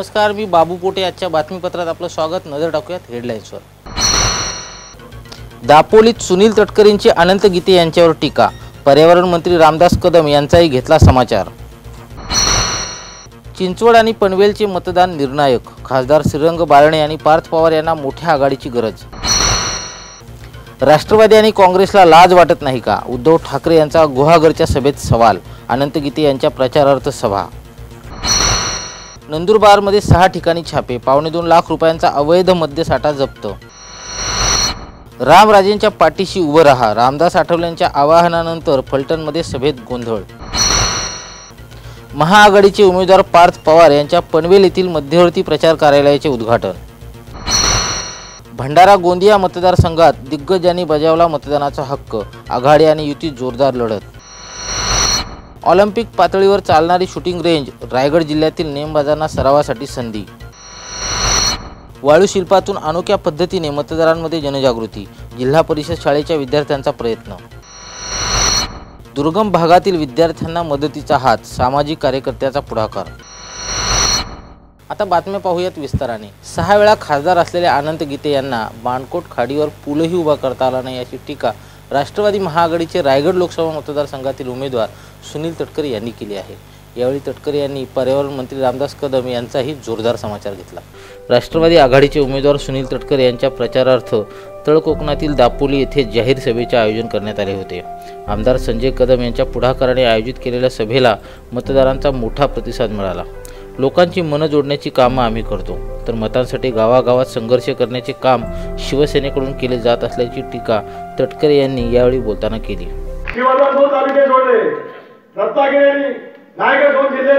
नमस्कार मी बाबू पोटे आजच्या बातमीपत्रात आपलं स्वागत. नजर टाकूयात हेडलाईन्सवर दापोलीत सुनील तटकरेंची अनंत गीते यांच्यावर टीका. पर्यावरण मंत्री रामदास कदम यांचाही घेतला समाचार. चिंचवड आणि पनवेलचे मतदान निर्णायक. खासदार श्रीरंग बारणे आणि पार्थ पवार यांना मोठ्या आघाडीची गरज. राष्ट्रवादी आणि काँग्रेसला लाज वाटत नाही का? उद्धव ठाकरे यांचा गुहागरच्या सभेत सवाल. अनंत गीते यांच्या प्रचारार्थ सभा. नंदुरबारमध्ये सहा ठिकाणी छापे पावणे दोन लाख रुपयांचा अवैध मद्यसाठा जप्त. रामराजेंच्या पाठीशी उभं राहा रामदास आठवलेंच्या आवाहनानंतर फलटणमध्ये सभेत गोंधळ. महाआघाडीचे उमेदवार पार्थ पवार यांच्या पनवेल येथील मध्यवर्ती प्रचार कार्यालयाचे उद्घाटन. भंडारा गोंदिया मतदारसंघात दिग्गजांनी बजावला मतदानाचा हक्क आघाडी आणि युती जोरदार लढत. ऑलिम्पिक पातळीवर चालणारी शूटिंग रेंज रायगड जिल्ह्यातील नेमबाजांना सरावासाठी संधी. वाळू शिल्पातून अनोख्या पद्धतीने मतदारांमध्ये जनजागृती जिल्हा परिषद शाळेच्या विद्यार्थ्यांचा प्रयत्न. दुर्गम भागातील विद्यार्थ्यांना मदतीचा हात सामाजिक कार्यकर्त्याचा पुढाकार. आता बातम्या पाहूयात विस्ताराने. सहा वेळा खासदार असलेल्या अनंत गीते यांना बाणकोट खाडीवर पुलही उभा करता आला नाही अशी टीका राष्ट्रवादी महाआघाडीचे रायगड लोकसभा मतदारसंघातील उमेदवार सुनील तटकरे यांनी केली आहे. यावेळी तटकरे यांनी पर्यावरण मंत्री रामदास कदम यांचाही जोरदार समाचार घेतला. राष्ट्रवादी आघाडीचे उमेदवार सुनील तटकरे यांच्या प्रचारार्थ तळ कोकणातील दापोली येथे जाहीर सभेचे आयोजन करण्यात आले होते. आमदार संजय कदम यांच्या पुढाकाराने आयोजित केलेल्या सभेला मतदारांचा मोठा प्रतिसाद मिळाला. लोकांची मनं जोडण्याची कामं आम्ही करतो. तर मतांसाठी गावागावात संघर्ष करण्याचे काम शिवसेनेकडून केले जात असल्याची टीका तटकरे यांनी यावेळी बोलताना केली.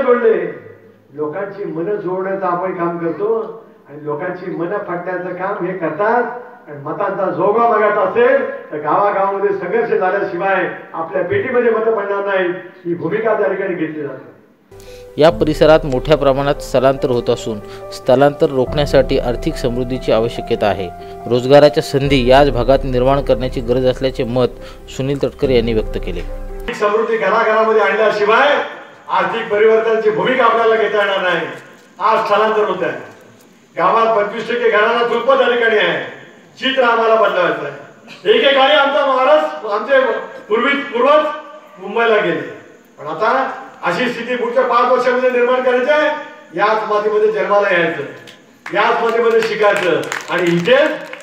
जोडले. लोकांची मनं जोडण्याचं आपण काम करतो आणि लोकांची मनं फाटण्याचं काम हे करतात. आणि मतांचा जोगा बघायचा असेल तर गावागावामध्ये संघर्ष झाल्याशिवाय आपल्या पेटीमध्ये मतं पडणार नाही ही भूमिका त्या ठिकाणी घेतली जाते. या परिसरात मोठ्या प्रमाणात स्थलांतर होत असून स्थलांतर रोखण्यासाठी आर्थिक समृद्धीची आवश्यकता आहे. रोजगाराच्या संधी याच भागात निर्माण करण्याची गरज असल्याचे मत सुनील तटकरे यांनी व्यक्त केले. समृद्धी घराघरामध्ये आणल्याशिवाय आर्थिक परिवर्तनाची भूमिका आपल्याला घेता येणार नाही. आज स्थलांतर होत आहे. गावात पंचवीस टक्के घराला चुलपत त्या ठिकाणी आहे. चित्र आम्हाला बदलायचं आहे. एकेकाळी आमचा महाराज आमचे पूर्वी पूर्वज मुंबईला गेले. पण आता अशी स्थिती पुढच्या पाच वर्षामध्ये निर्माण करायची आहे. याच मातीमध्ये जन्माला यायचं. याच मातीमध्ये शिकायचं. आणि इथे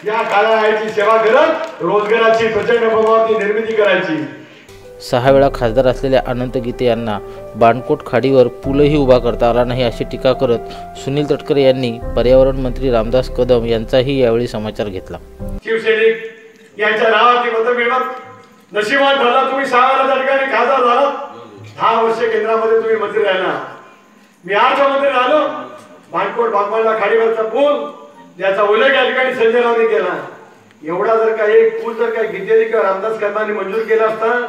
या काळाची सेवा करत रोजगाराची प्रचंड प्रमाणात निर्मिती करायची. सहा वेळा खासदार असलेल्या अनंत गीते यांना बाणकोट खाडीवर पूलही उभा करता आला नाही अशी टीका करत सुनील तटकरे यांनी पर्यावरण मंत्री रामदास कदम यांचाही यावेळी समाचार घेतला. शिवसैनिक यांच्या नावाची मतं मिळवत नशिबान ठरला तुम्ही सहा वेळा त्या ठिकाणी खासदार झालात. दहा वर्ष केंद्रामध्ये तुम्ही मंत्री राहिला. मी आज मंत्री राहिलो. बाणकोट बांगवाडला खाडीवरचा पूल ज्याचा उल्लेख या ठिकाणी संजय रावने केला. एवढा जर का एक पूल जर काही गीतेने किंवा रामदास कदमांनी मंजूर केला असता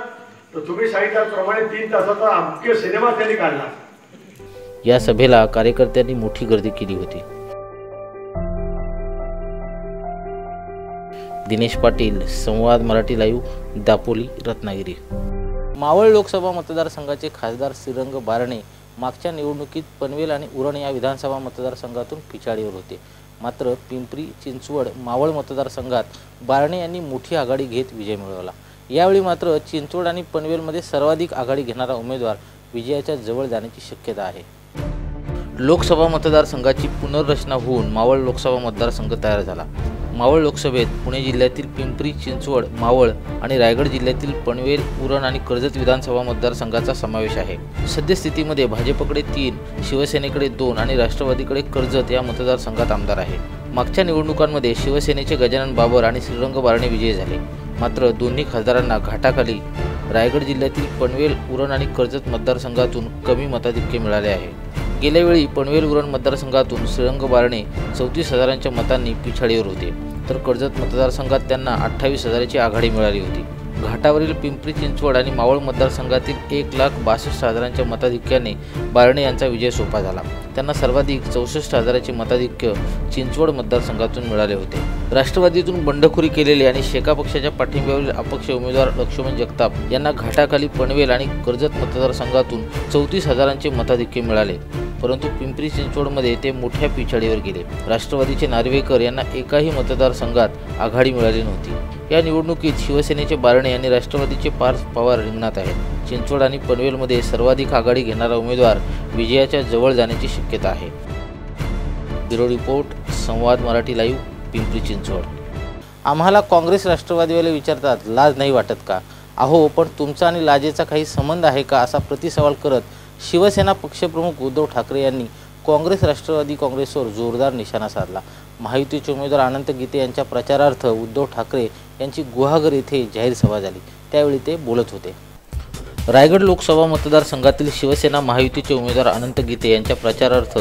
तर तुम्ही सांगितल्याप्रमाणे तीन तासाचा मुख्य सिनेमा त्यांनी काढला. या सभेला कार्यकर्त्यांनी मोठी गर्दी केली होती. दिनेश पाटील संवाद मराठी लाईव्ह दापोली रत्नागिरी. मावळ लोकसभा मतदारसंघाचे खासदार श्रीरंग बारणे मागच्या निवडणुकीत पनवेल आणि उरण या विधानसभा मतदारसंघातून पिछाडीवर होते. मात्र पिंपरी चिंचवड मावळ मतदारसंघात बारणे यांनी मोठी आघाडी घेत विजय मिळवला. यावेळी मात्र चिंचवड आणि पनवेलमध्ये सर्वाधिक आघाडी घेणारा उमेदवार विजयाच्या जवळ जाण्याची शक्यता आहे. लोकसभा मतदारसंघाची पुनर्रचना होऊन मावळ लोकसभा मतदारसंघ तयार झाला. मावळ लोकसभेत पुणे जिल्ह्यातील पिंपरी चिंचवड मावळ आणि रायगड जिल्ह्यातील पनवेल उरण आणि कर्जत विधानसभा मतदारसंघाचा समावेश आहे. सद्यस्थितीमध्ये भाजपकडे तीन शिवसेनेकडे दोन आणि राष्ट्रवादीकडे कर्जत या मतदारसंघात आमदार आहे. मागच्या निवडणुकांमध्ये शिवसेनेचे गजानन बाबर आणि श्रीरंग बारणे विजयी झाले. मात्र दोन्ही खासदारांना घाटाखाली रायगड जिल्ह्यातील पनवेल उरण आणि कर्जत मतदारसंघातून कमी मताधिक्य मिळाले आहे. गेल्या वेळी पनवेल उरण मतदारसंघातून श्रीरंग बारणे चौतीस हजारांच्या मतांनी पिछाडीवर होते. तर कर्जत मतदारसंघात त्यांना अठ्ठावीस हजाराची आघाडी मिळाली होती. घाटावरील पिंपरी चिंचवड आणि मावळ मतदारसंघातील एक लाख बासष्ट हजारांच्या मताधिक्याने बारणे यांचा विजय सोपा झाला. त्यांना सर्वाधिक चौसष्ट हजाराचे मताधिक्य चिंचवड मतदारसंघातून मिळाले होते. राष्ट्रवादीतून बंडखोरी केलेले आणि शेका पक्षाच्या पाठिंब्यावरील अपक्ष उमेदवार लक्ष्मण जगताप यांना घाटाखाली पनवेल आणि कर्जत मतदारसंघातून चौतीस हजारांचे मताधिक्य मिळाले. परंतु पिंपरी चिंचवडमध्ये ते मोठ्या पिछाडीवर गेले. राष्ट्रवादीचे नार्वेकर यांना एकाही मतदारसंघात आघाडी मिळाली नव्हती. या निवडणुकीत शिवसेनेचे बारणे आणि राष्ट्रवादीचे पार्थ पवार रिंगणात आहेत. चिंचवड आणि पनवेलमध्ये सर्वाधिक आघाडी घेणारा उमेदवार विजयाच्या जवळ जाण्याची शक्यता आहे. ब्युरो रिपोर्ट संवाद मराठी लाईव्ह पिंपरी चिंचवड. आम्हाला काँग्रेस राष्ट्रवादीवाले विचारतात लाज नाही वाटत का? अहो पण तुमचा आणि लाजेचा काही संबंध आहे का? असा प्रतिसवाल करत शिवसेना पक्षप्रमुख उद्धव ठाकरे यांनी काँग्रेस राष्ट्रवादी काँग्रेसवर जोरदार निशाणा साधला. महायुतीचे उमेदवार अनंत गीते यांच्या प्रचारार्थ उद्धव ठाकरे यांची गुहागर येथे जाहीर सभा झाली. त्यावेळी ते बोलत होते. रायगड लोकसभा मतदारसंघातील शिवसेना महायुतीचे उमेदवार अनंत गीते यांच्या प्रचारार्थ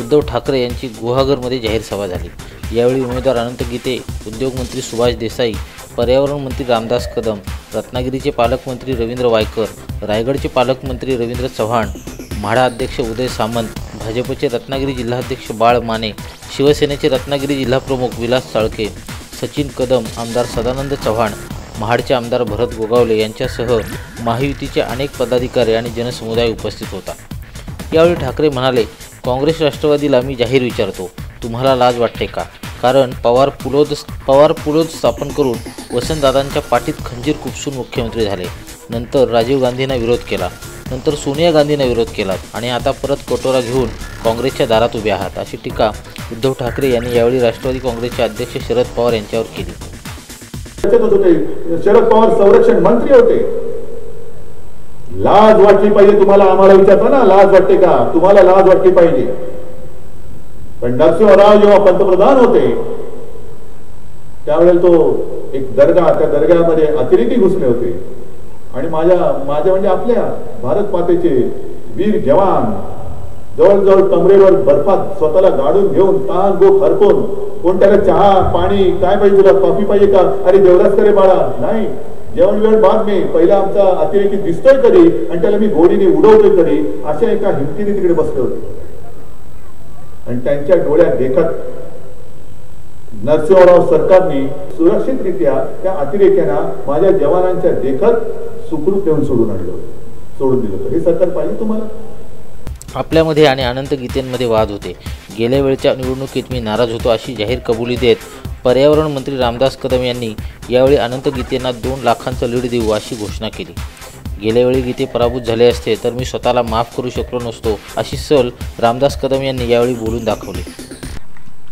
उद्धव ठाकरे यांची गुहागरमध्ये जाहीर सभा झाली. यावेळी उमेदवार अनंत गीते उद्योगमंत्री सुभाष देसाई पर्यावरण मंत्री रामदास कदम रत्नागिरीचे पालकमंत्री रवींद्र वायकर रायगडचे पालकमंत्री रवींद्र चव्हाण म्हाडा अध्यक्ष उदय सामंत भाजपचे रत्नागिरी जिल्हाध्यक्ष बाळ माने शिवसेनेचे रत्नागिरी जिल्हाप्रमुख विलास साळके सचिन कदम आमदार सदानंद चव्हाण महाडचे आमदार भरत गोगावले यांच्यासह महायुतीचे अनेक पदाधिकारी आणि जनसमुदाय उपस्थित होता. यावेळी ठाकरे म्हणाले काँग्रेस राष्ट्रवादीला मी जाहीर विचारतो. तुम्हाला लाज वाटते का? कारण पवार पुलोद पवार पुलोद स्थापन करून वसंतदादांच्या पाठीत खंजीर खुपसून मुख्यमंत्री झाले. नंतर राजीव गांधींना विरोध केला. नंतर सोनिया गांधींना विरोध केला आणि आता परत कटोरा घेऊन काँग्रेसच्या दारात उभे आहात अशी टीका उद्धव ठाकरे यांनी यावेळी राष्ट्रवादी काँग्रेसचे अध्यक्ष शरद पवार यांच्यावर केली. होते शरद पवार संरक्षण मंत्री होते. लाज वाटली पाहिजे तुम्हाला आम्हाला विचारता ना? लाज वाटते का? तुम्हाला लाज वाटली पाहिजे. पण नरसिंहराव जेव्हा पंतप्रधान होते त्यावेळेला तो एक दर्गा त्या दर्ग्यामध्ये अतिरेकी घुसले होते. आणि माझ्या माझ्या म्हणजे आपल्या भारत मातेचे वीर जवान जवळजवळ कमरेवर बर्फात स्वतःला गाडून घेऊन ताण गो खरपून कोणत्याला चहा पाणी काय पाहिजे तुला कॉफी पाहिजे का? अरे देवराज करे बाळा. नाही. जेवण वेळ बाद मी. पहिला आमचा अतिरेकी दिसतोय कधी आणि त्याला मी गोडीने उडवतोय कधी अशा एका हिमतीने तिकडे बसले होते आणि त्यांच्या डोळ्यात देखत नरसिंहराव सरकारने सुरक्षितरित्या त्या अतिरेक्यांना माझ्या जवानांच्या देखत सुखरूप देऊन सोडून आणलं होतं. सोडून दिलं होतं. हे सरकार पाहिजे तुम्हाला? आपल्यामध्ये आणि अनंत गीतेंमध्ये वाद होते. गेल्या वेळच्या निवडणुकीत मी नाराज होतो अशी जाहीर कबुली देत पर्यावरण मंत्री रामदास कदम यांनी यावेळी अनंत गीतेंना दोन लाखांचं लीड देऊ अशी घोषणा केली. गेल्या वेळी गीते पराभूत झाले असते तर मी स्वतःला माफ करू शकलो नसतो अशी सल रामदास कदम यांनी यावेळी बोलून दाखवली.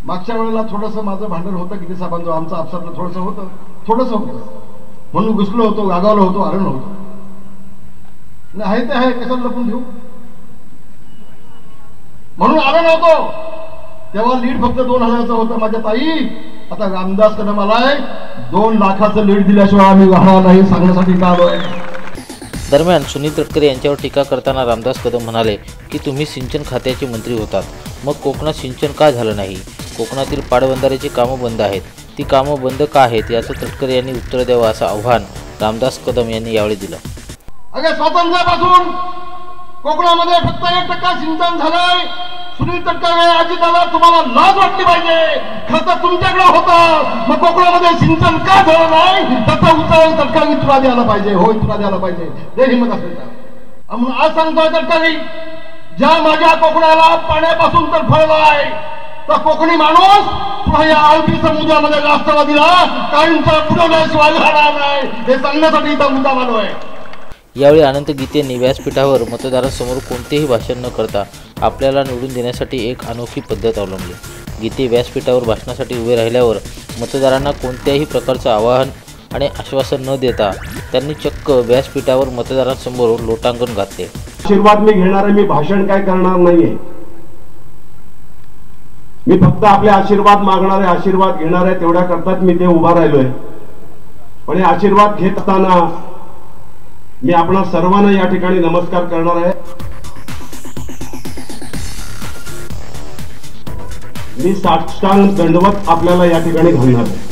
मागच्या वेळेला थोडंसं माझं भांडण होतं किती साहेबांचं आमचं आपसातलं थोडंसं होतं. थोडंसं होतं. म्हणून घुसलो होतो गागावलो होतो आरलो होतो नाही आहे ते आहे कशाला लपून ठेवू? म्हणून आलो नव्हतो. तेव्हा लीड फक्त दोन हजाराचं होता माझ्या ताई. आता रामदास कदम आलाय. दोन लाखाचं लीड दिल्याशिवाय आम्ही वाहणार नाही सांगण्यासाठी का आलोय. दरम्यान सुनील तटकरे यांच्यावर टीका करताना रामदास कदम म्हणाले की तुम्ही सिंचन खात्याचे मंत्री होतात. मग कोकणात सिंचन का झालं नाही? कोकणातील पाटबंधाऱ्याची कामं बंद आहेत. ती कामं बंद का आहेत याचं तटकरे यांनी उत्तर द्यावं असं आव्हान रामदास कदम यांनी यावेळी दिलं. अगे स्वातंत्र्यापासून कोकणामध्ये फक्त एक टक्का सिंचन झालंय. सुनील तटकरे अजिताला तुम्हाला लाज वाटली पाहिजे. खरं तुमच्याकडे होतं. मग कोकणामध्ये सिंचन का झालं नाही? त्याचा उत्तर तटकरे तुला द्यायला पाहिजे. होय तुला द्यायला पाहिजे. ते हिंमत असेल तर आज सांगतोय तटकरी ज्या माझ्या कोकणाला पाण्यापासून तर फळलाय तर कोकणी माणूस तुला या अरबी समुद्रामध्ये राष्ट्रवादीला कायमचा बुडवल्याशिवाय राहणार नाही. हे सांगण्यासाठी इथं मुद्दा मानोय यावेळी अनंत गीतेंनी व्यासपीठावर मतदारांसमोर कोणतेही भाषण न करता आपल्याला निवडून देण्यासाठी एक अनोखी पद्धत अवलंबली. गीते व्यासपीठावर भाषणासाठी उभे राहिल्यावर मतदारांना कोणत्याही प्रकारचं आवाहन आणि आश्वासन न देता त्यांनी चक्क व्यासपीठावर मतदारांसमोर लोटांगण घातले. आशीर्वाद मी घेणार आहे मी भाषण काय करणार नाहीये. मी फक्त आपले आशीर्वाद मागणार आहे आशीर्वाद घेणार आहे तेवढ्या करताच मी ते उभा राहिलोय. पण हे आशीर्वाद घेत असताना मी आपणा सर्वांना या ठिकाणी नमस्कार करणार आहे. मी साष्टांग दंडवत आपल्याला या ठिकाणी घालणार आहे.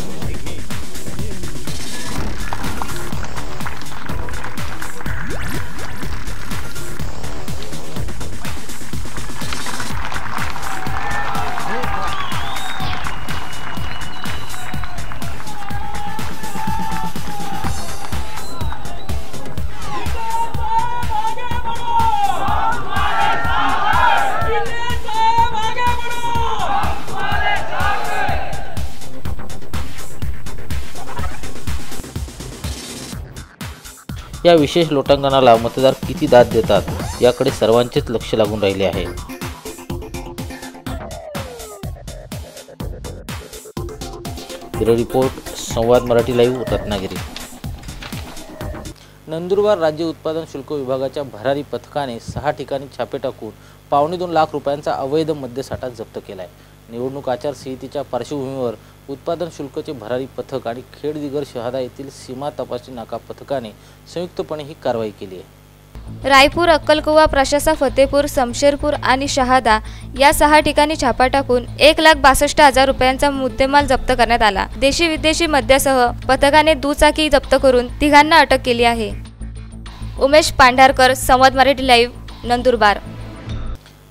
या विशेष लोटांगणाला मतदार किती दाद देतात याकडे सर्वांचेच लक्ष लागून राहिले आहे. रिपोर्ट संवाद मराठी लाईव्ह रत्नागिरी. नंदुरबार राज्य उत्पादन शुल्क विभागाच्या भरारी पथकाने सहा ठिकाणी छापे टाकून पावणे दोन लाख रुपयांचा अवैध मद्यसाठा जप्त केला आहे निवडणूक आचारसंहितेच्या पार्श्वभूमीवर उत्पादन शुल्कचे भरारी पथक आणि खेडदिगर शहादा येथील सीमा तपासणी नाका पथकाने संयुक्तपणे ही कारवाई केली आहे. रायपूर अक्कलकुवा प्रशासा फतेपूर शमशेरपूर आणि शहादा या सहा ठिकाणी छापा टाकून एक लाख बासष्ट हजार रुपयांचा मुद्देमाल जप्त करण्यात आला. देशी विदेशी मद्यासह पथकाने दुचाकी जप्त करून तिघांना अटक केली आहे. Umesh Pandharkar Samvad Marathi live Nandurbar.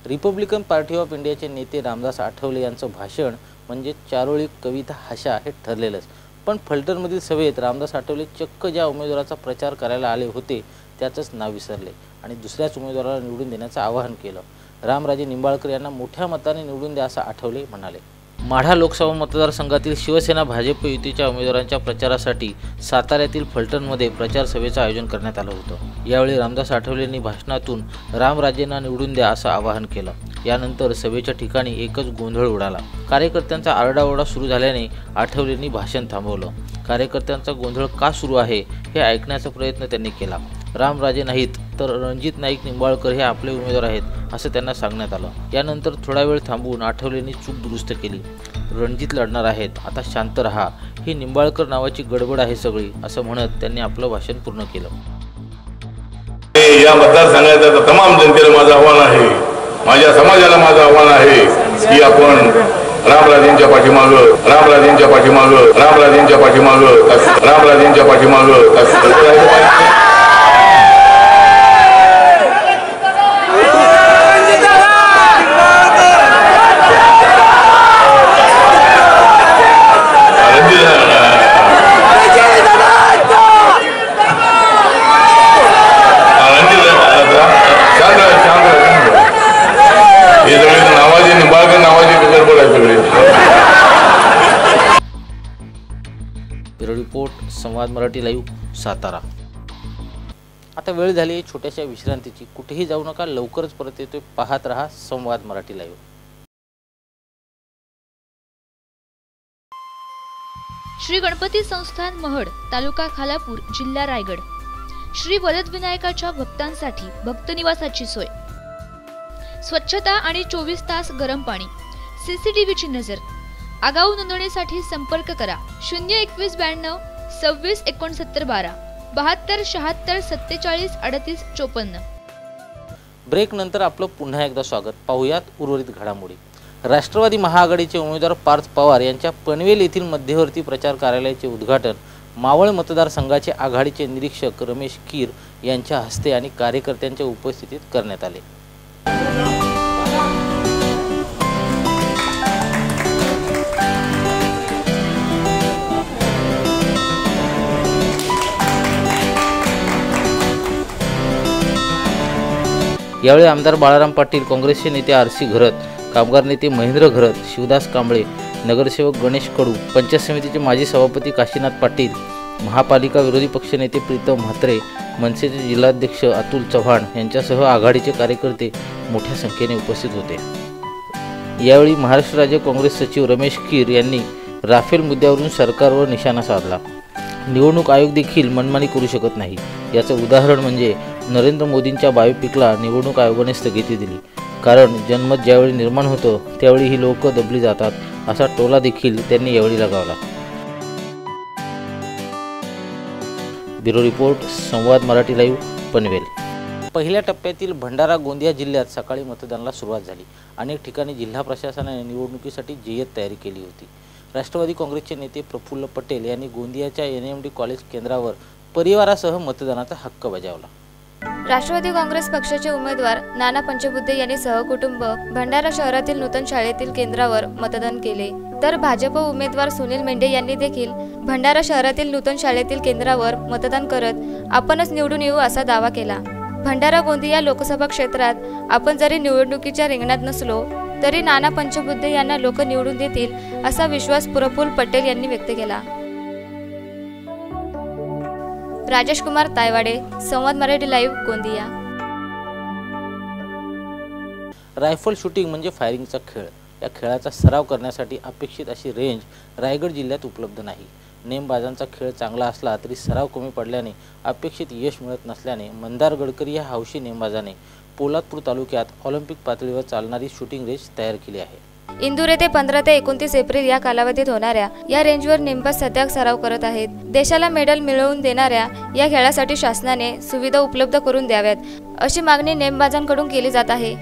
Republican Party of इंडियाचे नेते रामदास आठवले यांचं भाषण म्हणजे चारोळी कविता हाशा हे ठरलेलंच. पण फलटणमधील सभेत रामदास आठवले चक्क ज्या उमेदवाराचा प्रचार करायला आले होते त्याचंच नाव विसरले आणि दुसऱ्याच उमेदवाराला निवडून देण्याचं आवाहन केलं. रामराजे निंबाळकर यांना मोठ्या मताने निवडून द्या असं आठवले म्हणाले. माढा लोकसभा मतदारसंघातील शिवसेना भाजप युतीच्या उमेदवारांच्या प्रचारासाठी साताऱ्यातील फलटणमध्ये प्रचार सभेचं आयोजन करण्यात आलं होतं. यावेळी रामदास आठवलेंनी भाषणातून रामराजेंना निवडून द्या असं आवाहन केलं. यानंतर सभेच्या ठिकाणी एकच गोंधळ उडाला. कार्यकर्त्यांचा आरडाओरडा सुरू झाल्याने आठवलेंनी भाषण थांबवलं. कार्यकर्त्यांचा गोंधळ का सुरू आहे हे ऐकण्याचा प्रयत्न त्यांनी केला. रामराजे नाहीत तर रणजित नाईक निंबाळकर हे आपले उमेदवार आहेत असं त्यांना सांगण्यात आलं. यानंतर थोडा वेळ थांबवून आठवलेंनी चूक दुरुस्त केली. रणजित लढणार आहेत आता शांत रहा. ही निंबाळकर नावाची गडबड आहे सगळी असं म्हणत त्यांनी आपलं भाषण पूर्ण केलं. या मतदारसंघाच्या तमाम जनतेला माझं आव्हान आहे. माझ्या समाजाला माझं आव्हान आहे की आपण रामराजेंच्या पाठीमागं रामराजेंच्या पाठीमागं रामराजेंच्या पाठीमागं रामराजेंच्या पाठीमागं संवाद मराठी लाईव्ह सातारा. आता वेळ झाली आहे छोट्याशा विश्रांतीची. कुठेही जाऊ नका लवकरच परत येतोय. पाहत रहा संवाद मराठी लाईव्ह. श्री गणपती संस्थान महड तालुका खालापूर जिल्हा रायगड. श्री वरदविनायकाच्या भक्तांसाठी भक्तनिवासाची सोय. स्वच्छता आणि चोवीस तास गरम पाणी. सीसीटीव्हीची नजर. आगाऊ नोंदणीसाठी संपर्क करा. शून्य एकवीस ब्याण्णव सव्वीस एकोणसत्तर बारा बहात्तर शहात्तर सत्तेचाळीस अडतीस चोपन्न. ब्रेक नंतर आपलं पुन्हा एकदा स्वागत. पाहुयात उर्वरित घडामोडी. राष्ट्रवादी महाआघाडीचे उमेदवार पार्थ पवार यांच्या पनवेल येथील मध्यवर्ती प्रचार कार्यालयाचे उद्घाटन मावळ मतदारसंघाचे आघाडीचे निरीक्षक रमेश कीर यांच्या हस्ते आणि कार्यकर्त्यांच्या उपस्थितीत करण्यात आले. यावेळी आमदार बाळाराम पाटील काँग्रेसचे नेते आर सी घरत कामगार नेते महेंद्र घरत शिवदास कांबळे नगरसेवक गणेश कडू पंचायत समितीचे माजी सभापती काशीनाथ पाटील महापालिका विरोधी पक्षनेते प्रीतम म्हात्रे मनसेचे जिल्हाध्यक्ष अतुल चव्हाण यांच्यासह आघाडीचे कार्यकर्ते मोठ्या संख्येने उपस्थित होते. यावेळी महाराष्ट्र राज्य काँग्रेस सचिव रमेश कीर यांनी राफेल मुद्द्यावरून सरकारवर निशाणा साधला. निवडणूक आयोग देखील मनमानी करू शकत नाही. याचं उदाहरण म्हणजे नरेंद्र मोदींच्या बायोपिकला निवडणूक आयोगाने स्थगिती दिली. कारण जनमत ज्यावेळी निर्माण होतं त्यावेळी ही लोक दबली जातात असा टोला देखील त्यांनी यावेळी लगावला. ब्युरो रिपोर्ट संवाद मराठी लाईव्ह पनवेल. पहिल्या टप्प्यातील भंडारा गोंदिया जिल्ह्यात सकाळी मतदानाला सुरुवात झाली. अनेक ठिकाणी जिल्हा प्रशासनाने निवडणुकीसाठी जय्यत तयारी केली होती. राष्ट्रवादी काँग्रेसचे नेते प्रफुल्ल पटेल यांनी गोंदियाच्या एन एम डी कॉलेज केंद्रावर परिवारासह मतदानाचा हक्क बजावला. राष्ट्रवादी काँग्रेस पक्षाचे उमेदवार नाना पंचबुद्धे यांनी सहकुटुंब भंडारा शहरातील नूतन शाळेतील केंद्रावर मतदान केले. तर भाजप उमेदवार सुनील मेंढे यांनी देखील भंडारा शहरातील नूतन शाळेतील केंद्रावर मतदान करत आपणच निवडून येऊ असा दावा केला. भंडारा गोंदिया लोकसभा क्षेत्रात आपण जरी निवडणुकीच्या रिंगणात नसलो तरी नाना पंचबुद्धे यांना लोक निवडून देतील असा विश्वास प्रफुल्ल पटेल यांनी व्यक्त केला. Rajesh Kumar Taywade Samvad Marathi live Gondia. Rifle shooting म्हणजे फायरिंगचा खेळ. या खेळाचा सराव करण्यासाठी अपेक्षित अशी रेंज रायगड जिल्ह्यात उपलब्ध नाही. नेमबाजांचा खेळ चांगला असला तरी सराव कमी पडल्याने अपेक्षित यश मिळत नसल्याने मंदार गडकरी या हौशी नेमबाजाने पोलादपूर तालुक्यात ऑलिम्पिक पातळीवर चालणारी शूटिंग रेंज तयार केली आहे. इंदूर येथे पंधरा ते एकोणतीस एप्रिल या कालावधीत होणाऱ्या या रेंजवर नेमबाज सध्या सराव करत आहेत. देशाला मेडल मिळवून देणाऱ्या या खेळासाठी शासनाने सुविधा उपलब्ध करून द्याव्यात अशी मागणी नेमबाजांकडून केली जात आहे.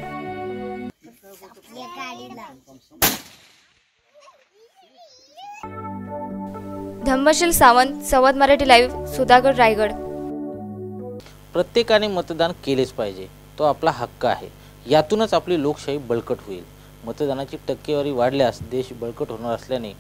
धम्मशील सावंत संवाद मराठी लाईव्ह सुधागड रायगड. प्रत्येकाने मतदान केलेच पाहिजे तो आपला हक्क आहे. यातूनच आपली लोकशाही बळकट होईल. मतदानाची टक्केवारी वाढल्यास देश बळकट होणार असल्याने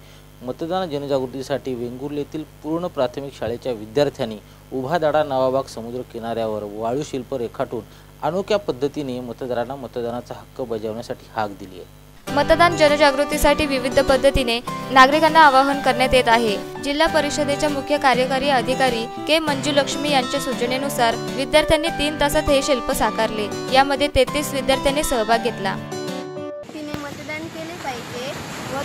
मतदान जनजागृतीसाठी वेंगुर्ले येथील पूर्ण प्राथमिक शाळेच्या विद्यार्थ्यांनी उभा दाडा नावाबाग समुद्र किनाऱ्यावर वाळू शिल्प रेखाटून अनोख्या पद्धतीने मतदारांना मतदानाचा हक्क बजावण्यासाठी हाक दिली आहे. मतदान जनजागृतीसाठी विविध पद्धतीने नागरिकांना आवाहन करण्यात येत आहे. जिल्हा परिषदेच्या मुख्य कार्यकारी अधिकारी के मंजुलक्ष्मी यांच्या सूचनेनुसार विद्यार्थ्यांनी तीन तासात हे शिल्प साकारले. यामध्ये तेहतीस विद्यार्थ्यांनी सहभाग घेतला.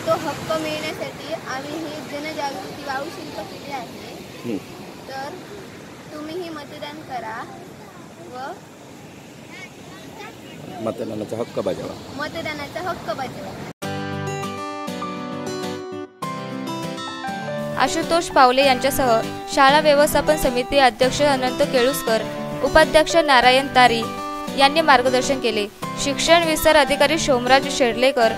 तो हक्क मिळण्यासाठी आम्ही ही जनजागृती वाळू शिल्प केले आहे. तर तुम्हीही मतदान करा व मतदानाचा हक्क बजावा. मतदानाचा हक्क बजावा. आशुतोष पावले यांच्यासह शाळा व्यवस्थापन समिती अध्यक्ष अनंत केळुसकर उपाध्यक्ष नारायण तारी यांनी मार्गदर्शन केले. शिक्षण विस्तार अधिकारी सोमराज शेडलेकर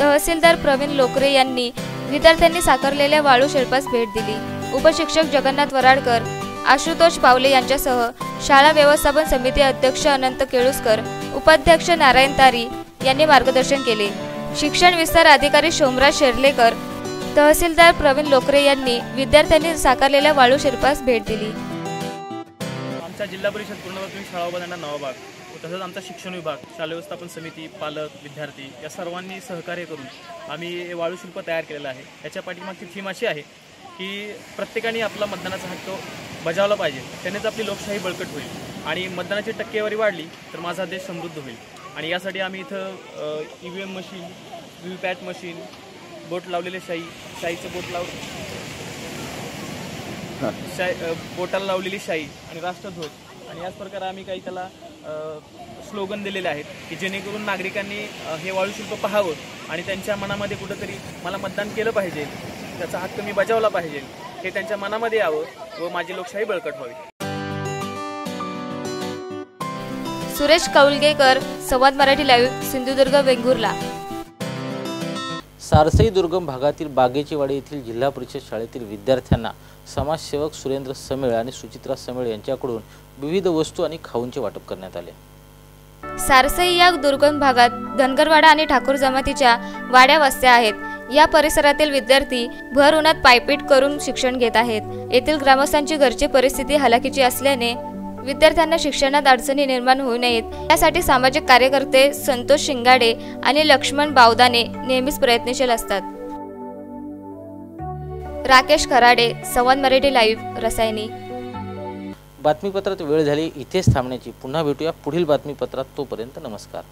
तहसीलदार प्रवीण लोकरे यांनी विद्यार्थ्यांनी साकारलेल्या वाळू शिल्पास भेट दिली. उपशिक्षक जगन्नाथ वराडकर आशुतोष पावले यांच्यासह शाळा व्यवस्थापन समिती अध्यक्ष अनंत केळुसकर उपाध्यक्ष नारायण तारी यांनी मार्गदर्शन केले. शिक्षण विस्तार अधिकारी शोमराज शेर्लेकर तहसीलदार प्रवीण लोकरे यांनी विद्यार्थ्यांनी साकारलेल्या वाळू शिल्पास भेट दिली. आमचा जिल्हा परिषद पूर्ण शाळा उभारण्याचा नवा भाग. तसंच आमचा शिक्षण विभाग शालेय व्यवस्थापन समिती पालक विद्यार्थी या सर्वांनी सहकार्य करून आम्ही हे वाळू शिल्प तयार केलेलं आहे. याच्या पाठीमागची थीम अशी आहे की प्रत्येकाने आपला मतदानाचा हक्क बजावला पाहिजे. त्यानेच आपली लोकशाही बळकट होईल आणि मतदानाची टक्केवारी वाढली तर माझा देश समृद्ध होईल. आणि यासाठी आम्ही इथं E V M machine V PAT machine बोट लावलेले शाई शाईचं बोट लाव शाई बोटाला लावलेली शाई आणि राष्ट्रध्वज. आणि याच प्रकारे आम्ही काही त्याला स्लोगन दिलेले आहेत की जेणेकरून नागरिकांनी हे वाळूशिल्प पाहावं आणि त्यांच्या मनामध्ये कुठंतरी मला मतदान केलं पाहिजे त्याचा हक्क मी बजावला पाहिजे हे त्यांच्या मनामध्ये यावं व माझी लोकशाही बळकट व्हावी. सुरेश कौलगेकर संवाद मराठी लाईव्ह सिंधुदुर्ग वेंगुर्ला. सारसई दुर्गम भागातील बागेचीवाडी येथील जिल्हा परिषद शाळेतील विद्यार्थ्यांना समाजसेवक सुरेंद्र समेळ आणि सुचित्रा समेळ यांच्याकडून विविध वस्तू आणि खाऊंचे वाटप करण्यात आले. सारसई या दुर्गम भागात धनगरवाडा आणि ठाकूर जमातीच्या वाड्या वस्त्या आहेत. या परिसरातील विद्यार्थी भर उन्हात पायपीट करून शिक्षण घेत आहेत. येथील ग्रामस्थांची घरची परिस्थिती हलाखीची असल्याने विद्यार्थ्यांना शिक्षणात अडचणी निर्माण होऊ नयेत. यासाठी सामाजिक कार्यकर्ते संतोष शिंगाडे आणि लक्ष्मण बावदाने नेहमीच प्रयत्नशील असतात. राकेश खराडे संवाद मराठी लाईव्ह रसायनी. बातमीपत्रात वेळ झाली इथेच थांबण्याची. पुन्हा भेटूया पुढील बातमीपत्रात. तोपर्यंत नमस्कार.